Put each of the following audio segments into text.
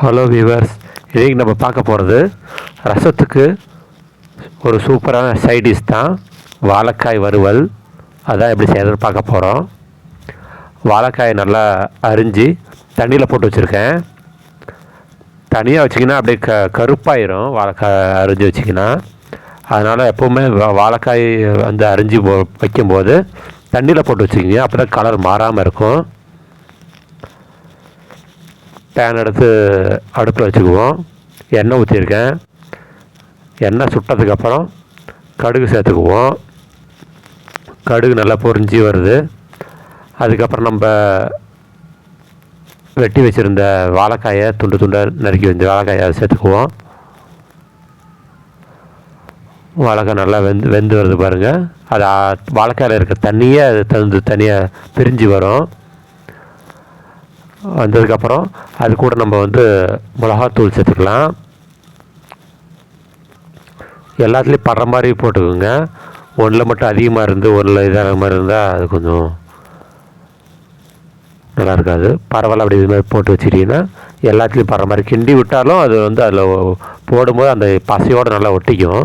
Hello viewers இன்றைக்கி நம்ம பார்க்க போகிறது ரசத்துக்கு ஒரு சூப்பரான சைடிஷ் தான் வாழைக்காய் வறுவல். அதான் எப்படி செய்யறதுன்னு பார்க்க போகிறோம் வாழைக்காய் நல்லா அரிஞ்சு தண்ணியில் போட்டு வச்சுருக்கேன். தனியாக வச்சிங்கன்னா அப்படியே க கருப்பாயிரும். வாழைக்காய் அரிஞ்சு வச்சிங்கன்னா. அதனால் எப்போவுமே வாழைக்காய் வந்து அரிஞ்சு போ வைக்கும்போது தண்ணியில் போட்டு வச்சுக்கிங்க அப்போ தான் கலர் மாறாமல் இருக்கும். பேன் எடுத்து அடுப்பில் வச்சுக்குவோம். எண்ணெய் ஊற்றிருக்கேன். எண்ணெய் சுட்டதுக்கப்புறம் கடுகு சேர்த்துக்குவோம். கடுகு நல்லா பொரிஞ்சு வருது. அதுக்கப்புறம் நம்ம வெட்டி வச்சுருந்த வாழைக்காயை துண்டு துண்டாக நறுக்கி வந்து வாழைக்காயை சேர்த்துக்குவோம். வாழைக்காய் நல்லா வெந்து வெந்து வருது பாருங்கள் அது வாழைக்காயில் இருக்க தண்ணியே அது தந்து தனியாக பிரிஞ்சு வரும். வந்ததுக்கப்புறம் அது கூட நம்ம வந்து மிளகாத்தூள் சேர்த்துக்கலாம். எல்லாத்துலேயும் படுற மாதிரி போட்டுக்கோங்க. ஒன்றில் மட்டும் அதிகமாக இருந்து ஒன்றில் இதாக மாதிரி இருந்தால் அது கொஞ்சம் நல்லா இருக்காது. பரவாயில்ல அப்படி இது மாதிரி போட்டு வச்சிட்டிங்கன்னா எல்லாத்துலேயும் படுற மாதிரி கிண்டி விட்டாலும் அது வந்து அதில் போடும்போது அந்த பசையோடு நல்லா ஒட்டிக்கும்.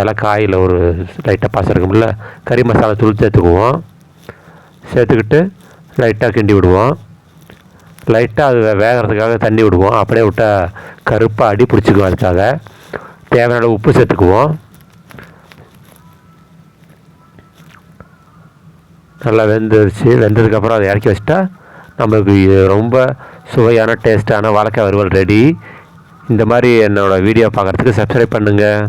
ஏலக்காயில் ஒரு லைட்டாக பசை இருக்கும்ல கறி மசாலா தூள் சேர்த்துக்குவோம். சேர்த்துக்கிட்டு லைட்டாக கிண்டி விடுவோம். லைட்டாக அது வே- வேகறதுக்காக தண்ணி விடுவோம். அப்படியே விட்டால் கருப்பாக அடி பிடிச்சிக்குவோம் அதுக்காக. தேவையான உப்பு சேர்த்துக்குவோம். நல்லா வெந்துருச்சு. வெந்ததுக்கப்புறம் அதை இறக்கி வச்சிட்டா நம்மளுக்கு ரொம்ப சுவையான டேஸ்ட்டான வாழைக்காய் வறுவல் ரெடி இந்த மாதிரி என்னோடய வீடியோ பார்க்குறதுக்கு சப்ஸ்கிரைப் பண்ணுங்கள்